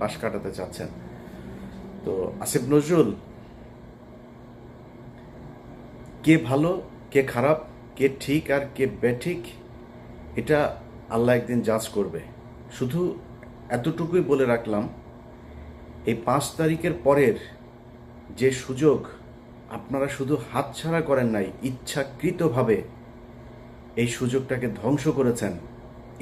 পাশ কাটাতে চাচ্ছেন। তো আসিফ নজরুল, কে ভালো, কে খারাপ, কে ঠিক আর কে বেঠিক, এটা আল্লাহ একদিন জাজ করবে। শুধু এতটুকুই বলে রাখলাম, এই পাঁচ তারিখের পরের যে সুযোগ আপনারা শুধু হাতছাড়া করেন নাই, ইচ্ছাকৃতভাবে এই সুযোগটাকে ধ্বংস করেছেন,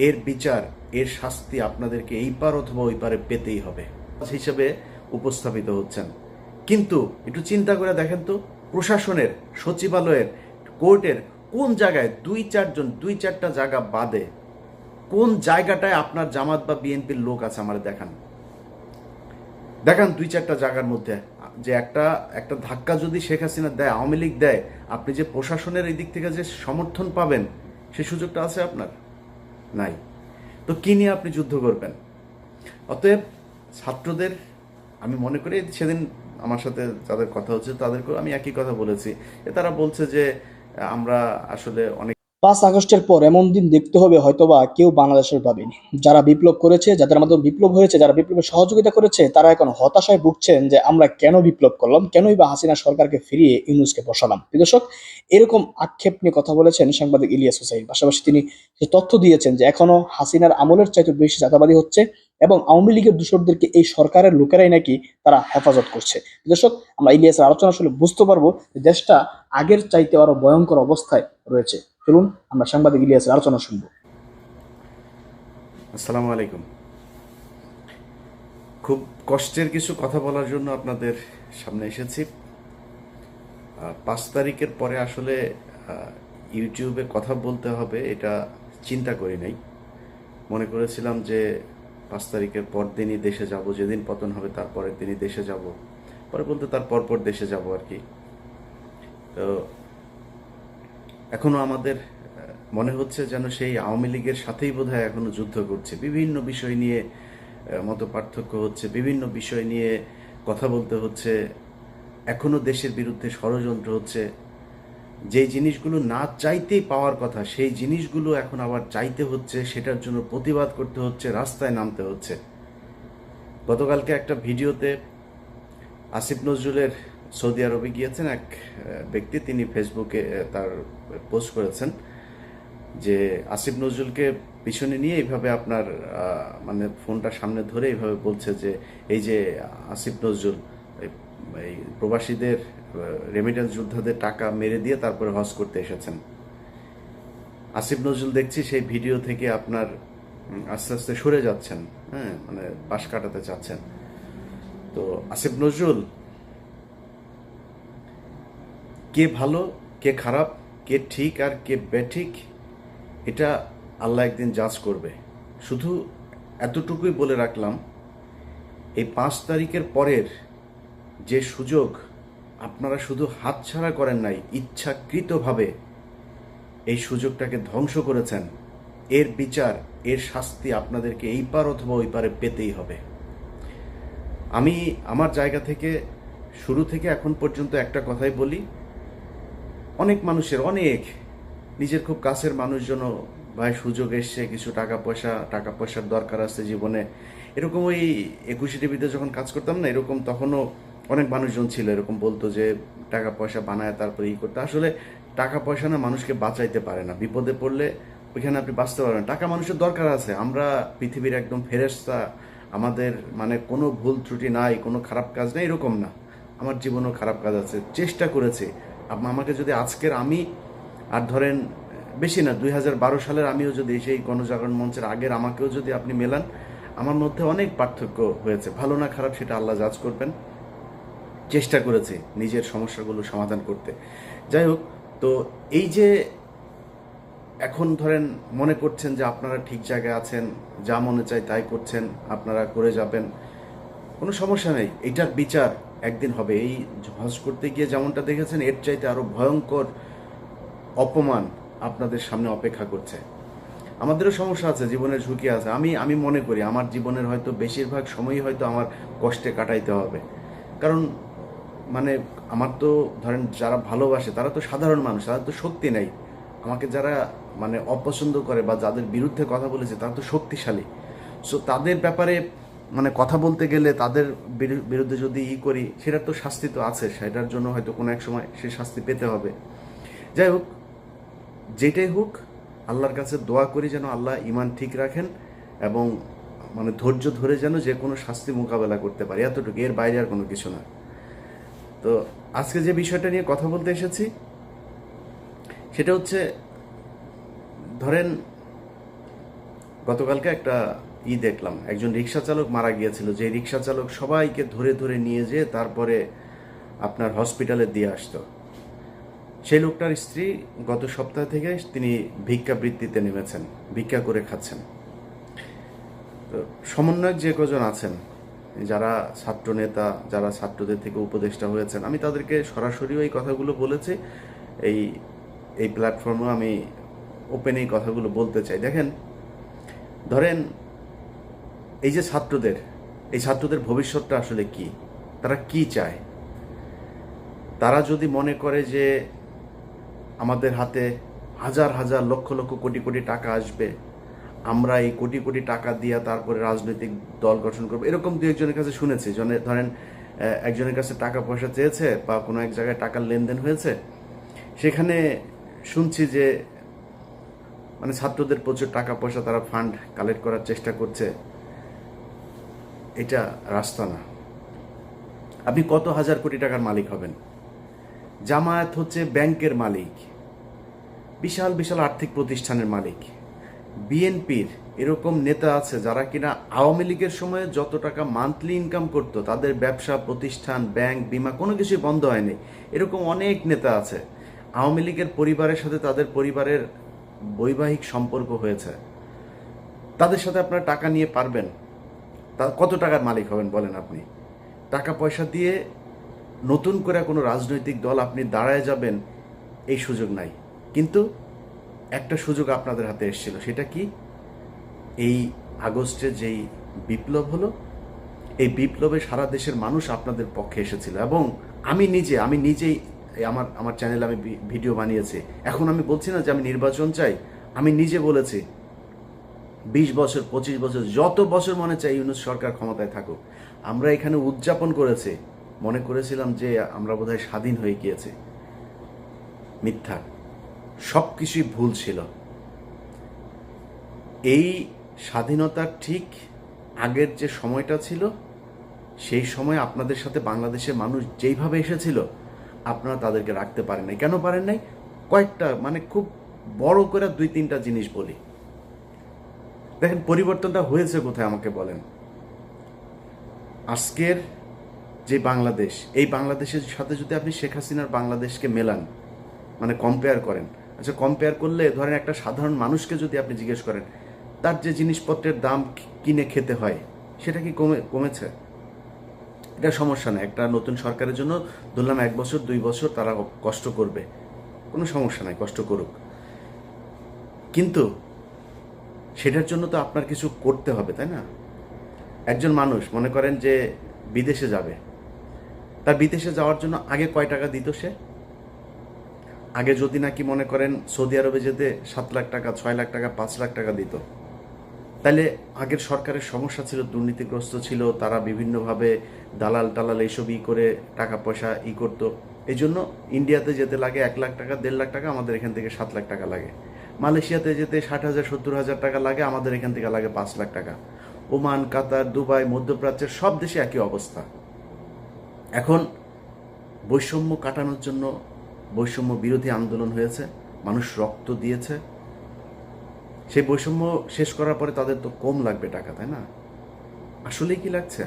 এর বিচার এর শাস্তি আপনাদেরকে এই পার অথবা ওই পারে পেতেই হবে। হিসেবে উপস্থাপিত হচ্ছেন। কিন্তু একটু চিন্তা করে দেখেন তো, প্রশাসনের, সচিবালয়ের, কোর্টের কোন জায়গায় দুই চারজন, দুই চারটা জায়গা বাদে কোন জায়গাটায় আপনার জামাত বা বিএনপির লোক আছে আমার দেখান। দেখান দুই চারটা জায়গার মধ্যে, যে একটা একটা ধাক্কা যদি শেখ হাসিনা দেয়, আওয়ামী লীগ দেয়, আপনি যে প্রশাসনের এই দিক থেকে যে সমর্থন পাবেন, সে সুযোগটা আছে আপনার? নাই। তো কী নিয়ে আপনি যুদ্ধ করবেন? অতএব ছাত্রদের, আমি মনে করি সেদিন আমার সাথে যাদের কথা হচ্ছে তাদেরকেও আমি একই কথা বলেছি। তারা বলছে যে, আমরা আসলে অনেক পাঁচ আগস্টের পর এমন দিন দেখতে হবে হয়তোবা কেউ বাংলাদেশের ভাবেনি। যারা বিপ্লব করেছে, যাদের মাধ্যমে বিপ্লব হয়েছে, যারা বিপ্লবের সহযোগিতা করেছে, তারা এখন হতাশায় ভুগছেন যে আমরা কেন বিপ্লব করলাম, কেনই বা হাসিনা সরকারকে ফিরিয়ে ইউনুসকে বসালাম। প্রিয় দর্শক, এরকম আক্ষেপ নিয়ে কথা বলেছেন সাংবাদিক ইলিয়াস হুসাইন। পাশাপাশি তিনি যে তথ্য দিয়েছেন যে এখনও হাসিনার আমলের চাইতে বেশি চাঁদাবাদী হচ্ছে এবং আওয়ামী লীগের দূষরদেরকে এই সরকারের লোকেরাই নাকি তারা হেফাজত করছে। প্রিয় দর্শক, আমরা ইলিয়াসের আলোচনা শুনে বুঝতে পারব যে দেশটা আগের চাইতে আরও ভয়ঙ্কর অবস্থায় রয়েছে। চলুন, আমরা সাংবাদিক ইলিয়াসের আলোচনা শুনব। আসসালামু আলাইকুম। খুব কষ্টের কিছু কথা বলার জন্য আপনাদের সামনে এসেছি। পাঁচ তারিখের পরে আসলে ইউটিউবে কথা বলতে হবে, এটা চিন্তা করি নাই। মনে করেছিলাম যে পাঁচ তারিখের পর দিনই দেশে যাব, যেদিন পতন হবে তারপরের দিনই দেশে যাব, পরে বলতে তার পরপর দেশে যাব আর কি। তো এখনও আমাদের মনে হচ্ছে যেন সেই আওয়ামী লীগের সাথেই বোধহয় এখনও যুদ্ধ করছে। বিভিন্ন বিষয় নিয়ে মত পার্থক্য হচ্ছে, বিভিন্ন বিষয় নিয়ে কথা বলতে হচ্ছে। এখনও দেশের বিরুদ্ধে ষড়যন্ত্র হচ্ছে। যেই জিনিসগুলো না চাইতেই পাওয়ার কথা, সেই জিনিসগুলো এখন আবার চাইতে হচ্ছে, সেটার জন্য প্রতিবাদ করতে হচ্ছে, রাস্তায় নামতে হচ্ছে। গতকালকে একটা ভিডিওতে আসিফ নজরুলের সৌদি আরবে গিয়েছেন এক ব্যক্তি, তিনি ফেসবুকে তার পোস্ট করেছেন যে আসিফ নজরুলকে পিছনে নিয়ে এইভাবে আপনার মানে ফোনটা সামনে ধরে এইভাবে বলছে যে এই যে আসিফ নজরুল, এই- প্রবাসীদের রেমিটেন্স যোদ্ধাদের টাকা মেরে দিয়ে তারপরে হজ করতে এসেছেন। আসিফ নজরুল দেখছি সেই ভিডিও থেকে আপনার আস্তে আস্তে সরে যাচ্ছেন হ্যাঁ মানে পাশ কাটাতে চাচ্ছেন। তো আসিফ নজরুল কে ভালো, কে খারাপ, কে ঠিক আর কে বেঠিক, এটা আল্লাহ একদিন জাজ করবে। শুধু এতটুকুই বলে রাখলাম, এই পাঁচ তারিখের পরের যে সুযোগ আপনারা শুধু হাতছাড়া করেন নাই, ইচ্ছাকৃতভাবে এই সুযোগটাকে ধ্বংস করেছেন, এর বিচার, এর শাস্তি আপনাদেরকে এই পার অথবা ওই পারে পেতেই হবে। আমি আমার জায়গা থেকে, শুরু থেকে এখন পর্যন্ত একটা কথাই বলি অনেক মানুষের, অনেক। নিজের খুব কাছের মানুষজনও ভাই সুযোগ এসছে, কিছু টাকা পয়সা, টাকা পয়সার দরকার আছে জীবনে। এরকম ওই একুশে টিভিতে যখন কাজ করতাম না, এরকম তখনও অনেক মানুষজন ছিল, এরকম বলতো যে টাকা পয়সা বানায়, তারপরে ই করতে। আসলে টাকা পয়সা না মানুষকে বাঁচাইতে পারে না। বিপদে পড়লে ওইখানে আপনি বাঁচতে পারবেন টাকা মানুষের দরকার আছে। আমরা পৃথিবীর একদম ফেরেস্তা আমাদের মানে কোনো ভুল ত্রুটি নাই, কোনো খারাপ কাজ নেই, এরকম না। আমার জীবনেও খারাপ কাজ আছে। চেষ্টা করেছি। আমাকে যদি আজকের আমি, আর ধরেন, বেশি না, দুই হাজার বারো সালের আমিও যদি সেই গণজাগরণ মঞ্চের আগের আমাকেও যদি আপনি মেলান, আমার মধ্যে অনেক পার্থক্য হয়েছে। ভালো না খারাপ সেটা আল্লাহ জাজ করবেন। চেষ্টা করেছি নিজের সমস্যাগুলো সমাধান করতে। যাই হোক, তো এই যে এখন ধরেন মনে করছেন যে আপনারা ঠিক জায়গায় আছেন, যা মনে চাই তাই করছেন, আপনারা করে যাবেন, কোনো সমস্যা নেই। এটার বিচার একদিন হবে। এই হজ করতে গিয়ে যেমনটা দেখেছেন, এর চাইতে আরও ভয়ঙ্কর অপমান আপনাদের সামনে অপেক্ষা করছে। আমাদেরও সমস্যা আছে, জীবনের ঝুঁকি আছে। আমি আমি মনে করি আমার জীবনের হয়তো বেশিরভাগ সময়ই হয়তো আমার কষ্টে কাটাইতে হবে। কারণ মানে আমার তো ধরেন যারা ভালোবাসে, তারা তো সাধারণ মানুষ, তাদের তো শক্তি নেই। আমাকে যারা মানে অপছন্দ করে বা যাদের বিরুদ্ধে কথা বলেছে, তারা তো শক্তিশালী। সো তাদের ব্যাপারে মানে কথা বলতে গেলে তাদের বিরু- বিরুদ্ধে যদি ই করি, সেটার তো শাস্তি তো আছে, সেটার জন্য হয়তো কোনো এক সময় সে শাস্তি পেতে হবে। যাই হোক, যেটাই হোক, আল্লাহর কাছে দোয়া করি যেন আল্লাহ ইমান ঠিক রাখেন এবং মানে ধৈর্য ধরে যেন যে কোনো শাস্তি মোকাবেলা করতে পারি, এতটুকু। এর বাইরে আর কোনো কিছু না। তো আজকে যে বিষয়টা নিয়ে কথা বলতে এসেছি, সেটা হচ্ছে, ধরেন গতকালকে একটা ই দেখলাম, একজন রিক্সা চালক মারা গিয়েছিল যে রিক্সা চালক সবাইকে ধরে ধরে নিয়ে যেয়ে তারপরে আপনার হসপিটালে দিয়ে আসতো। সেই লোকটার স্ত্রী গত সপ্তাহ থেকে তিনি ভিক্ষাবৃত্তিতে নেমেছেন, ভিক্ষা করে খাচ্ছেন। তো সমন্বয়ক যে কজন আছেন, যারা ছাত্র নেতা, যারা ছাত্রদের থেকে উপদেষ্টা হয়েছেন, আমি তাদেরকে সরাসরি এই কথাগুলো বলেছি। এই এই প্ল্যাটফর্মে আমি ওপেন কথাগুলো বলতে চাই। দেখেন, ধরেন এই যে ছাত্রদের, এই ছাত্রদের ভবিষ্যৎটা আসলে কি? তারা কি চায়? তারা যদি মনে করে যে আমাদের হাতে হাজার হাজার লক্ষ লক্ষ কোটি কোটি টাকা আসবে, আমরা এই কোটি কোটি টাকা দিয়ে তারপরে রাজনৈতিক দল গঠন করব, এরকম দু একজনের কাছে শুনেছি। জনে ধরেন একজনের কাছে টাকা পয়সা চেয়েছে বা কোনো এক জায়গায় টাকার লেনদেন হয়েছে, সেখানে শুনছি যে মানে ছাত্রদের প্রচুর টাকা পয়সা তারা ফান্ড কালেক্ট করার চেষ্টা করছে। এটা রাস্তা না। আপনি কত হাজার কোটি টাকার মালিক হবেন? জামায়াত হচ্ছে ব্যাংকের মালিক। বিশাল বিশাল আর্থিক প্রতিষ্ঠানের মালিক। বিএনপির এরকম নেতা আছে যারা কিনা আওয়ামী লীগের সময় যত টাকা মান্থলি ইনকাম করতো, তাদের ব্যবসা, প্রতিষ্ঠান ব্যাংক বিমা কোনো কিছুই বন্ধ হয়নি। এরকম অনেক নেতা আছে। আওয়ামী লীগের পরিবারের সাথে তাদের পরিবারের বৈবাহিক সম্পর্ক হয়েছে। তাদের সাথে আপনারা টাকা নিয়ে পারবেন। তা কত টাকার মালিক হবেন বলেন আপনি? টাকা পয়সা দিয়ে নতুন করে কোনো রাজনৈতিক দল আপনি দাঁড়ায় যাবেন, এই সুযোগ নাই। কিন্তু একটা সুযোগ আপনাদের হাতে এসেছিল, সেটা কি? এই আগস্টে যেই বিপ্লব হলো, এই বিপ্লবে সারা দেশের মানুষ আপনাদের পক্ষে এসেছিল এবং আমি নিজে, আমি নিজেই আমার আমার চ্যানেলে আমি ভিডিও বানিয়েছি। এখন আমি বলছি না যে আমি নির্বাচন চাই, আমি নিজে বলেছি বিশ বছর, পঁচিশ বছর, যত বছর মনে চাই ইউনুস সরকার ক্ষমতায় থাকুক, আমরা এখানে উদযাপন করেছে, মনে করেছিলাম যে আমরা বোধহয় স্বাধীন হয়ে গিয়েছে। মিথ্যা। সব কিছুই ভুল ছিল। এই স্বাধীনতার ঠিক আগের যে সময়টা ছিল, সেই সময় আপনাদের সাথে বাংলাদেশের মানুষ যেইভাবে এসেছিল, আপনারা তাদেরকে রাখতে পারেন নাই। কেন পারেন নাই? কয়েকটা মানে খুব বড় করে দুই তিনটা জিনিস বলি। দেখেন পরিবর্তনটা হয়েছে কোথায় আমাকে বলেন। আজকের যে বাংলাদেশ, এই বাংলাদেশের সাথে যদি আপনি শেখ হাসিনার বাংলাদেশকে মেলান মানে কম্পেয়ার করেন আচ্ছা কম্পেয়ার করলে ধরেন একটা সাধারণ মানুষকে যদি আপনি জিজ্ঞেস করেন, তার যে জিনিসপত্রের দাম কিনে খেতে হয়, সেটা কি কমে কমেছে? এটা সমস্যা না, একটা নতুন সরকারের জন্য ধরলাম এক বছর, দুই বছর তারা কষ্ট করবে, কোনো সমস্যা নাই, কষ্ট করুক। কিন্তু সেটার জন্য তো আপনার কিছু করতে হবে, তাই না? একজন মানুষ মনে করেন যে বিদেশে যাবে, তার বিদেশে যাওয়ার জন্য আগে কয় টাকা দিত সে? আগে যদি নাকি মনে করেন সৌদি আরবে যেতে সাত লাখ টাকা, ছয় লাখ টাকা, পাঁচ লাখ টাকা দিত, তাহলে আগের সরকারের সমস্যা ছিল, দুর্নীতিগ্রস্ত ছিল, তারা বিভিন্নভাবে দালাল টালাল এইসব ই করে টাকা পয়সা ই করতো। এই জন্য ইন্ডিয়াতে যেতে লাগে এক লাখ টাকা, দেড় লাখ টাকা, আমাদের এখান থেকে সাত লাখ টাকা লাগে। মালয়েশিয়াতে যেতে ষাট হাজার, সত্তর হাজার টাকা লাগে, আমাদের এখান থেকে লাগে পাঁচ লাখ টাকা। ওমান, কাতার, দুবাই, মধ্যপ্রাচ্যের সব দেশে একই অবস্থা। এখন বৈষম্য কাটানোর জন্য বৈষম্য বিরোধী আন্দোলন হয়েছে, মানুষ রক্ত দিয়েছে। সেই বৈষম্য শেষ করার পরে তাদের তো কম লাগবে টাকা, তাই না? আসলেই কি লাগছে?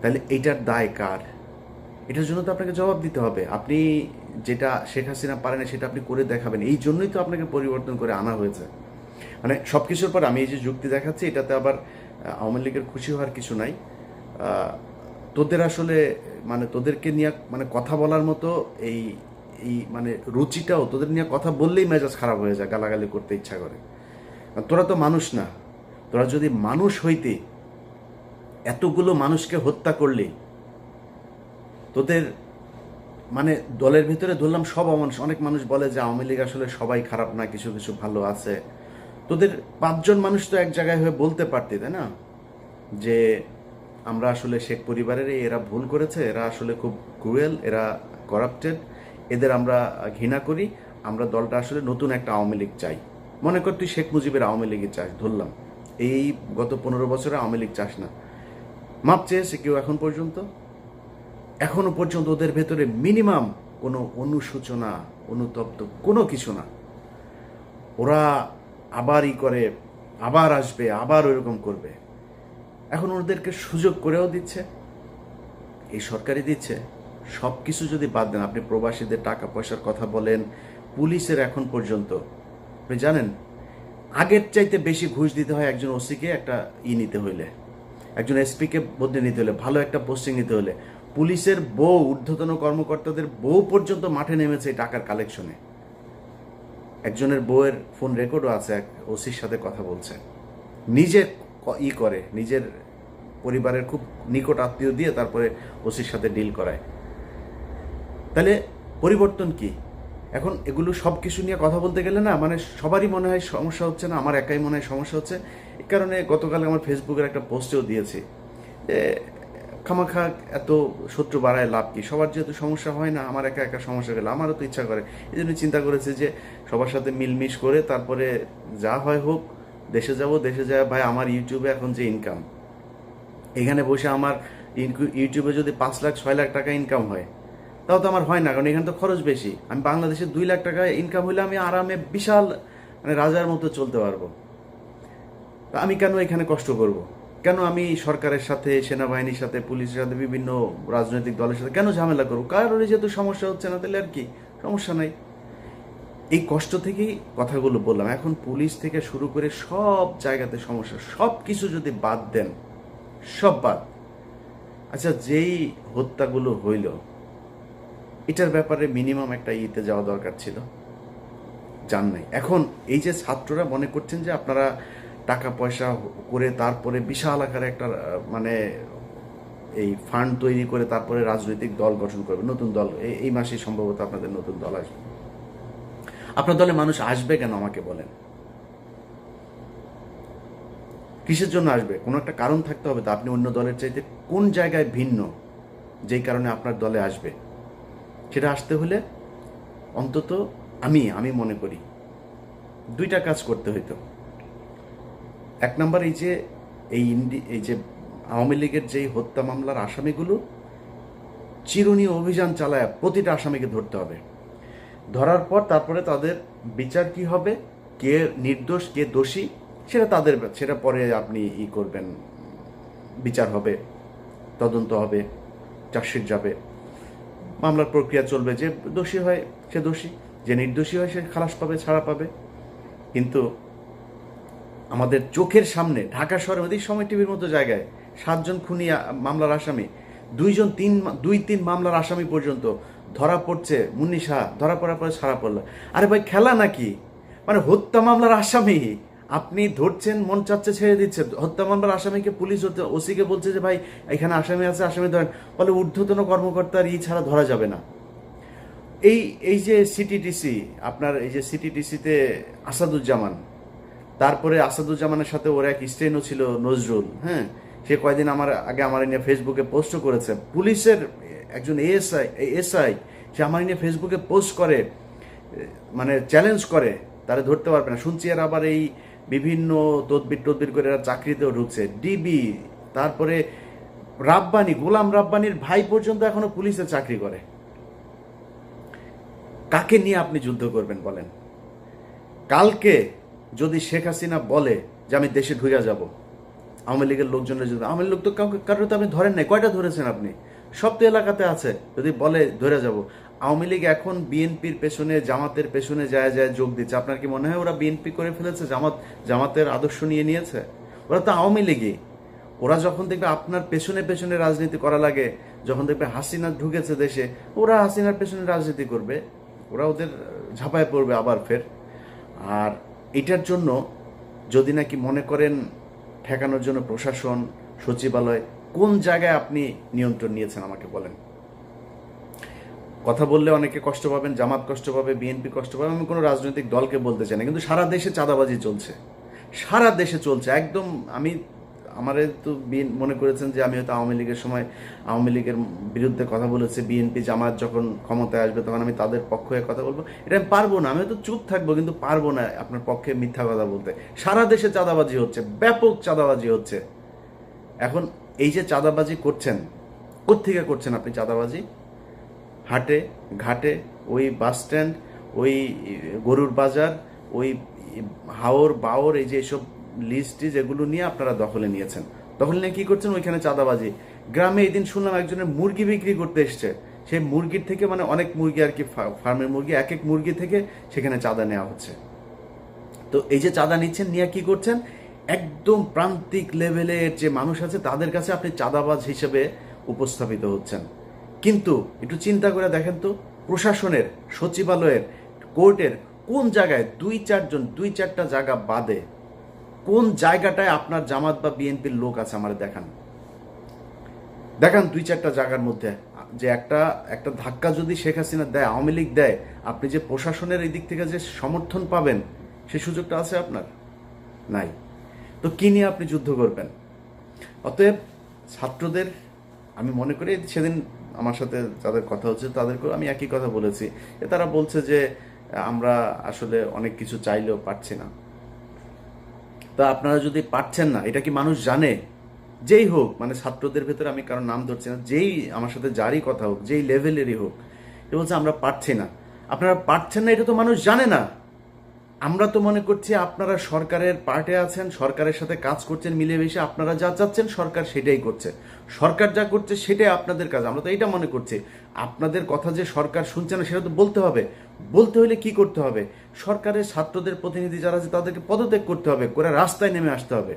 তাহলে এইটার দায় কার? এটার জন্য তো আপনাকে জবাব দিতে হবে। আপনি যেটা শেখ হাসিনা পারে না সেটা আপনি করে দেখাবেন। এই জন্যই তো আপনাকে পরিবর্তন করে আনা হয়েছে। মানে সব কিছুর পর আমি এই যে যুক্তি দেখাচ্ছি, এটাতে আবার আওয়ামী লীগের খুশি হওয়ার কিছু নাই। তোদের আসলে মানে তোদেরকে নিয়ে মানে কথা বলার মতো এই এই মানে রুচিটাও, তোদের নিয়ে কথা বললেই মেজাজ খারাপ হয়ে যায়, গালাগালি করতে ইচ্ছা করে। তোরা তো মানুষ না। তোরা যদি মানুষ হইতে, এতগুলো মানুষকে হত্যা করলে, তোদের মানে দলের ভিতরে ধরলাম সব অমানুষ অনেক মানুষ বলে যে আওয়ামী লীগ আসলে সবাই খারাপ না, কিছু কিছু ভালো আছে। তোদের পাঁচজন মানুষ তো এক জায়গায় হয়ে বলতে পারতি, তাই না? যে আমরা আসলে শেখ পরিবারের এরা ভুল করেছে, এরা আসলে খুব ক্রুয়েল এরা করাপ্টেড এদের আমরা ঘৃণা করি, আমরা দলটা আসলে নতুন একটা আওয়ামী লীগ চাই। মনে কর তুই শেখ মুজিবের আওয়ামী লীগের চাস, ধরলাম। এই গত পনেরো বছরে আওয়ামী লীগ চাস না। মাপ চেয়েছে কেউ এখন পর্যন্ত? এখনও পর্যন্ত ওদের ভেতরে মিনিমাম কোনো অনুশোচনা, অনুতপ্ত কোনো কিছু না। ওরা আবার ই করে, আবার আসবে, আবার ওইরকম করবে। এখন ওদেরকে সুযোগ করেও দিচ্ছে, এই সরকারি দিচ্ছে। সব কিছু যদি বাদ দেন, আপনি প্রবাসীদের টাকা পয়সার কথা বলেন, পুলিশের এখন পর্যন্ত। আপনি জানেন, আগের চাইতে বেশি ঘুষ দিতে হয় একজন ওসিকে একটা ই নিতে হইলে, একজন এসপিকে বদলে নিতে হলে ভালো একটা পোস্টিং নিতে হলে পুলিশের বউ, ঊর্ধ্বতন কর্মকর্তাদের বউ পর্যন্ত মাঠে নেমেছে এই টাকার কালেকশনে। একজনের বউয়ের ফোন রেকর্ডও আছে, এক ওসির সাথে কথা বলছে। নিজে ই করে, নিজের পরিবারের খুব নিকট আত্মীয় দিয়ে তারপরে ওসির সাথে ডিল করায়। তাহলে পরিবর্তন কি? এখন এগুলো সব কিছু নিয়ে কথা বলতে গেলে না মানে সবারই মনে হয় সমস্যা হচ্ছে না, আমার একাই মনে হয় সমস্যা হচ্ছে। এই কারণে গতকাল আমার ফেসবুকের একটা পোস্টেও দিয়েছি যে খামাখা এত শত্রু বাড়ায় লাভ কি? সবার যেহেতু সমস্যা হয় না, আমার একা একা সমস্যা গেলে আমারও তো ইচ্ছা করে। এই জন্য চিন্তা করেছে যে সবার সাথে মিলমিশ করে তারপরে যা হয় হোক, দেশে যাব, দেশে যায় ভাই, আমার ইউটিউবে এখন যে ইনকাম এখানে বসে আমার ইউটিউবে যদি পাঁচ লাখ, ছয় লাখ টাকা ইনকাম হয়, তাও তো আমার হয় না, কারণ এখানে তো খরচ বেশি। আমি বাংলাদেশে দুই লাখ টাকা ইনকাম হলে আমি আরামে বিশাল মানে রাজার মতো চলতে পারব। আমি কেন এখানে কষ্ট করব? কেন আমি সরকারের সাথে, সেনাবাহিনীর সাথে, পুলিশের সাথে, বিভিন্ন রাজনৈতিক দলের সাথে কেন ঝামেলা করব? কারোর যেহেতু সমস্যা হচ্ছে না, তাহলে আর কি? সমস্যা নাই। এই কষ্ট থেকেই কথাগুলো বললাম। এখন পুলিশ থেকে শুরু করে সব জায়গাতে সমস্যা। সব কিছু যদি বাদ দেন, সব বাদ। আচ্ছা যেই হত্যাগুলো হইল, এটার ব্যাপারে মিনিমাম একটা ইতে যাওয়া দরকার ছিল। জান নাই। এখন এই যে ছাত্ররা মনে করছেন যে আপনারা টাকা পয়সা করে তারপরে বিশাল আকারে একটা মানে এই ফান্ড তৈরি করে তারপরে রাজনৈতিক দল গঠন করবে, নতুন দল। এই- মাসেই সম্ভবত আপনাদের নতুন দল আসবে। আপনার দলে মানুষ আসবে কেন আমাকে বলেন? কিসের জন্য আসবে? কোনো একটা কারণ থাকতে হবে তো, আপনি অন্য দলের চাইতে কোন জায়গায় ভিন্ন যেই কারণে আপনার দলে আসবে? সেটা আসতে হলে অন্তত আমি আমি মনে করি, দুইটা কাজ করতে হইতো। এক নম্বর এই যে, এই ইন্ডি, এই যে আওয়ামী লীগের যেই হত্যা মামলার আসামিগুলো, চিরুনি অভিযান চালায় প্রতিটা আসামিকে ধরতে হবে। ধরার পর তারপরে তাদের বিচার কি হবে, কে নির্দোষ, কে দোষী, সেটা তাদের, সেটা পরে আপনি ই করবেন। বিচার হবে, তদন্ত হবে চার্জশিট যাবে। মামলার প্রক্রিয়া চলবে যে দোষী হয়, সে দোষী, যে নির্দোষী হয়, সে খালাস পাবে, ছাড়া পাবে। কিন্তু আমাদের চোখের সামনে ঢাকা শহরে এই সময় টিভির মতো জায়গায় সাতজন খুনি মামলার আসামি, দুইজন তিন দুই তিন মামলার আসামি পর্যন্ত ধরা পড়ছে, মুন্নি শাহ ধরা পড়ার পরে ছাড়া পড়ল। আরে ভাই, খেলা নাকি? মানে হত্যা মামলার আসামি? আপনি ধরছেন, মন চাচ্ছে ছেড়ে দিচ্ছে। হত্যা মামলার আসামিকে পুলিশ ওসিকে বলছে যে, ভাই, এখানে আসামি আছে, আসামি ধরেন। বলে ঊর্ধ্বতন কর্মকর্তার ই ছাড়া ধরা যাবে না। এই এই যে সিটিটিসি আপনার এই যে সিটিটিসিতে আসাদুজ্জামান তারপরে আসাদুজ্জামানের সাথে ওর এক স্টেনও ছিল নজরুল হ্যাঁ? সে কয়েকদিন আমার আগে আমার নিয়ে ফেসবুকে পোস্টও করেছে। পুলিশের একজন এএসআই এসআই সে আমার নিয়ে ফেসবুকে পোস্ট করে মানে চ্যালেঞ্জ করে, তারা ধরতে পারবে না। শুনছি আর আবার এই বিভিন্ন তদবির টদবির করে এরা চাকরিতেও ঢুকছে। ডিবি তারপরে রাব্বানি, গোলাম রাব্বানির ভাই পর্যন্ত এখনও পুলিশে চাকরি করে। কাকে নিয়ে আপনি যুদ্ধ করবেন বলেন? কালকে যদি শেখ হাসিনা বলে যে আমি দেশে ঢুকে যাব, আওয়ামী লীগের লোকজনের যদি আওয়ামী লীগ তো কাউকে কারোর তো আপনি ধরেন নাই। কয়টা ধরেছেন আপনি? সব তো এলাকাতে আছে। যদি বলে ধরে যাব। আওয়ামী লীগ এখন বিএনপির পেছনে, জামাতের পেছনে যায় যায় যোগ দিচ্ছে। আপনার কি মনে হয় ওরা বিএনপি করে ফেলেছে? জামাত জামাতের আদর্শ নিয়ে নিয়েছে? ওরা তো আওয়ামী লীগই। ওরা যখন দেখবে আপনার পেছনে পেছনে রাজনীতি করা লাগে, যখন দেখবে হাসিনা ঢুকেছে দেশে, ওরা হাসিনার পেছনে রাজনীতি করবে। ওরা ওদের ঝাঁপায় পড়বে আবার ফের। আর এটার জন্য যদি নাকি মনে করেন ঠেকানোর জন্য প্রশাসন, সচিবালয়, কোন জায়গায় আপনি নিয়ন্ত্রণ নিয়েছেন আমাকে বলেন? কথা বললে অনেকে কষ্ট পাবেন, জামাত কষ্ট পাবে, বিএনপি কষ্ট পাবে, আমি কোনো রাজনৈতিক দলকে বলতে চাই না, কিন্তু সারা দেশে চাঁদাবাজি চলছে। সারা দেশে চলছে, একদম আমি আমারে তো মনে করেছেন যে আমি হয়তো আওয়ামী লীগের সময় আওয়ামী লীগের বিরুদ্ধে কথা বলেছি, বিএনপি জামাত যখন ক্ষমতায় আসবে তখন আমি তাদের পক্ষ হয়ে কথা বলব। এটা আমি পারব না, আমি হয়তো চুপ থাকব কিন্তু পারব না আপনার পক্ষে মিথ্যা কথা বলতে। সারা দেশে চাঁদাবাজি হচ্ছে, ব্যাপক চাঁদাবাজি হচ্ছে। এখন এই যে চাঁদাবাজি করছেন, কোত্থেকে করছেন আপনি চাঁদাবাজি? হাটে, ঘাটে, ওই বাস স্ট্যান্ড, ওই গরুর বাজার, ওই হাওর, বাওর, এই যে এসব লিস্টি যেগুলো নিয়ে আপনারা দখলে নিয়েছেন। দখলে নিয়ে কি করছেন? ওইখানে চাঁদাবাজি। গ্রামে এই দিন শুনলাম একজনের মুরগি বিক্রি করতে এসছে। সেই মুরগির থেকে মানে অনেক মুরগি আর কি ফার্মের মুরগি, এক এক মুরগি থেকে সেখানে চাঁদা নেওয়া হচ্ছে। তো এই যে চাঁদা নিচ্ছেন নিয়ে কি করছেন? একদম প্রান্তিক লেভেলের যে মানুষ আছে, তাদের কাছে আপনি চাঁদাবাজ হিসেবে উপস্থাপিত হচ্ছেন। কিন্তু একটু চিন্তা করে দেখেন তো, প্রশাসনের, সচিবালয়ের, কোর্টের কোন জায়গায় দুই চারজন, দুই চারটা জায়গা বাদে কোন জায়গাটায় আপনার জামাত বা বিএনপির লোক আছে আমার দেখান। দেখান দুই চারটা জায়গার মধ্যে। যে একটা একটা ধাক্কা যদি শেখ হাসিনা দেয়, আওয়ামী লীগ দেয়, আপনি যে প্রশাসনের এই দিক থেকে যে সমর্থন পাবেন, সে সুযোগটা আছে আপনার? নাই। তো কি নিয়ে আপনি যুদ্ধ করবেন? অতএব ছাত্রদের, আমি মনে করি সেদিন আমার সাথে যাদের কথা হচ্ছে, তাদেরকেও আমি একই কথা বলেছি। তারা বলছে যে, আমরা আসলে অনেক কিছু চাইলেও পারছি না। তা আপনারা যদি পারছেন না, এটা কি মানুষ জানে? যেই হোক মানে ছাত্রদের ভেতরে আমি কারণ নাম ধরছি না, যেই আমার সাথে যারই কথা হোক, যেই লেভেলেরই হোক, এ বলছে আমরা পারছি না। আপনারা পারছেন না, এটা তো মানুষ জানে না। আমরা তো মনে করছি আপনারা সরকারের পার্টে আছেন, সরকারের সাথে কাজ করছেন, মিলেমিশে আপনারা যা চাচ্ছেন, সরকার সেটাই করছে। সরকার যা করছে, সেটাই আপনাদের কাজ। আমরা তো এটা মনে করছি। আপনাদের কথা যে সরকার শুনছে না, সেটা তো বলতে হবে। বলতে হলে কি করতে হবে? সরকারের ছাত্রদের প্রতিনিধি যারা আছে, তাদেরকে পদত্যাগ করতে হবে, করে রাস্তায় নেমে আসতে হবে।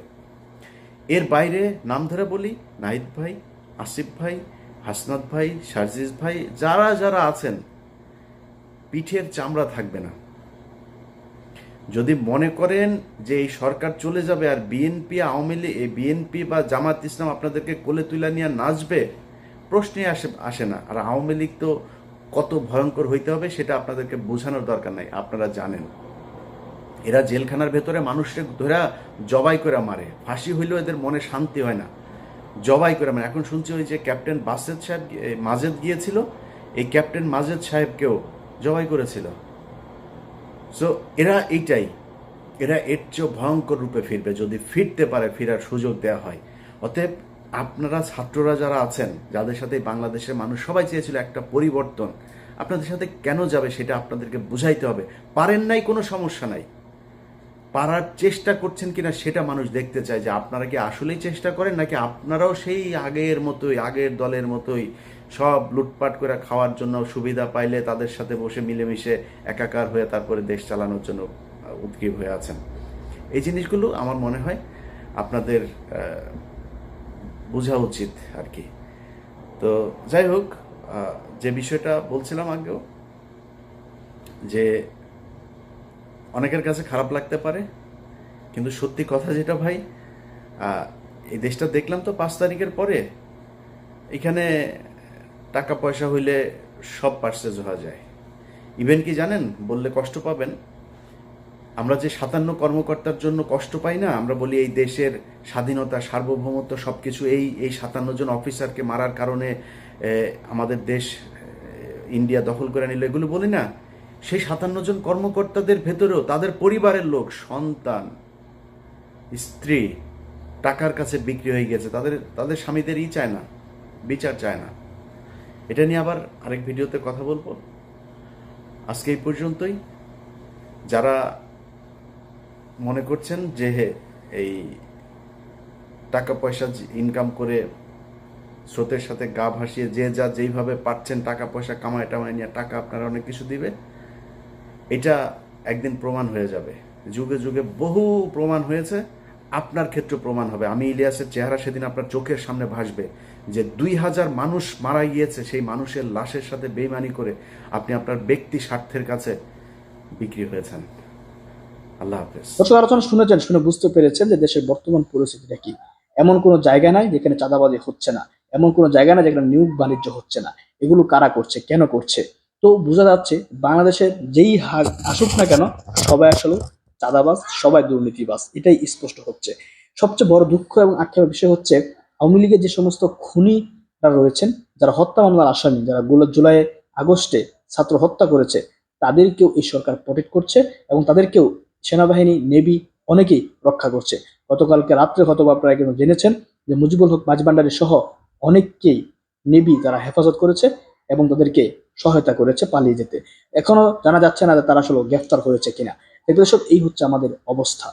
এর বাইরে নাম ধরে বলি, নাহিদ ভাই, আসিফ ভাই, হাসনাত ভাই, সার্জিস ভাই, যারা যারা আছেন, পিঠের চামড়া থাকবে না। যদি মনে করেন যে এই সরকার চলে যাবে আর বিএনপি আওয়ামী লীগ বিএনপি বা জামাত ইসলাম আপনাদেরকে কোলে তুলে নিয়ে নাচবে প্রশ্নে আসে আসে না। আর আওয়ামী লীগ তো কত ভয়ঙ্কর হইতে হবে সেটা আপনাদেরকে বোঝানোর দরকার নাই, আপনারা জানেন। এরা জেলখানার ভেতরে মানুষকে ধরা, জবাই করে মারে। ফাঁসি হইলেও এদের মনে শান্তি হয় না। জবাই করে মারে। এখন শুনছি ওই যে ক্যাপ্টেন বাসেদ সাহেব মাজেদ গিয়েছিল, এই ক্যাপ্টেন মাজেদ সাহেবকেও জবাই করেছিল। সো এরা এইটাই। এরা এর চেয়েও ভয়ঙ্কর রূপে ফিরবে। যদি ফিরতে পারে, ফেরার সুযোগ দেওয়া হয়। অতএব আপনারা ছাত্ররা যারা আছেন যাদের সাথে বাংলাদেশের মানুষ সবাই চেয়েছিল একটা পরিবর্তন আপনাদের সাথে কেন যাবে সেটা আপনাদেরকে বুঝাইতে হবে। পারেন নাই কোনো সমস্যা নাই। পারার চেষ্টা করছেন কিনা সেটা মানুষ দেখতে চায় যে আপনারা কি আসলেই চেষ্টা করেন নাকি আপনারাও সেই আগের মতোই আগের দলের মতোই সব লুটপাট করে খাওয়ার জন্য সুবিধা পাইলে তাদের সাথে বসে মিলেমিশে একাকার হয়ে তারপরে দেশ চালানোর জন্য আহ, উদ্গ্রীব হয়ে আছেন। এই জিনিসগুলো আমার মনে হয় আপনাদের বোঝা উচিত আর কি। তো যাই হোক যে বিষয়টা বলছিলাম আগেও, যে অনেকের কাছে খারাপ লাগতে পারে, কিন্তু সত্যি কথা যেটা ভাই এই দেশটা দেখলাম তো পাঁচ তারিখের পরে, এখানে টাকা পয়সা হইলে সব পার্সেজ হওয়া যায়। ইভেন কি জানেন, বললে কষ্ট পাবেন আমরা যে সাতান্ন কর্মকর্তার জন্য কষ্ট পাই না, আমরা বলি এই দেশের স্বাধীনতা, সার্বভৌমত্ব সব কিছু এই এই সাতান্ন জন অফিসারকে মারার কারণে আমাদের দেশ ইন্ডিয়া দখল করে নিল। এগুলো বলি না, সেই সাতান্ন জন কর্মকর্তাদের ভেতরেও তাদের পরিবারের লোক, সন্তান, স্ত্রী টাকার কাছে বিক্রি হয়ে গেছে। তাদের তাদের স্বামীদেরই চায় না, বিচার চায় না। এটা নিয়ে আবার আরেক ভিডিওতে কথা বলব। আজকে এই পর্যন্তই। যারা মনে করছেন যে হে, এই টাকা পয়সা ইনকাম করে স্রোতের সাথে গা ভাসিয়ে যে যা যেইভাবে পাচ্ছেন টাকা পয়সা কামায় টামায় নিয়ে টাকা আপনারা অনেক কিছু দিবে এটা একদিন প্রমাণ হয়ে যাবে। যুগে যুগে বহু প্রমাণ হয়েছে আপনার ক্ষেত্রে প্রমাণ হবে। আমি ইলিয়াসের চেহারা সেদিন আপনার চোখের সামনে ভাসবে যে দুই হাজার মানুষ মারা গিয়েছে সেই মানুষের লাশের সাথে বেইমানি করে আপনি আপনার ব্যক্তি স্বার্থের কাছে বিক্রি হয়েছেন। আল্লাহ আলোচনা শুনেছেন, শুনে বুঝতে পেরেছেন যে দেশের বর্তমান পরিস্থিতিটা কি এমন কোনো জায়গা নাই যেখানে চাঁদাবাজি হচ্ছে না, এমন কোনো জায়গা নাই যেখানে নিয়োগ বাণিজ্য হচ্ছে না। এগুলো কারা করছে, কেন করছে? তো বোঝা যাচ্ছে বাংলাদেশের যেই হার আসুক না কেন, সবাই আসলে চাঁদাবাজ, সবাই দুর্নীতিবাজ, এটাই স্পষ্ট হচ্ছে। সবচেয়ে বড় দুঃখ এবং আক্ষেপের বিষয় হচ্ছে আওয়ামী লীগের যে সমস্ত খুনিরা রয়েছেন, যারা হত্যা মামলার আসামি, যারা গোলা জুলাই আগস্টে ছাত্র হত্যা করেছে, তাদেরকেও এই সরকার প্রটেক্ট করছে এবং তাদেরকেও সেনাবাহিনী, নেভি অনেকেই রক্ষা করছে। গতকালকে রাত্রে হয়তো বা আপনারা কিন্তু জেনেছেন যে মুজিবুল হক মাঝভান্ডারী সহ অনেককেই নেভি তারা হেফাজত করেছে এবং তাদেরকে সহায়তা করেছে পালিয়ে যেতে। এখনও জানা যাচ্ছে না যে তারা আসলে গ্রেফতার হয়েছে কিনা। এগুলো সব এই হচ্ছে আমাদের অবস্থা।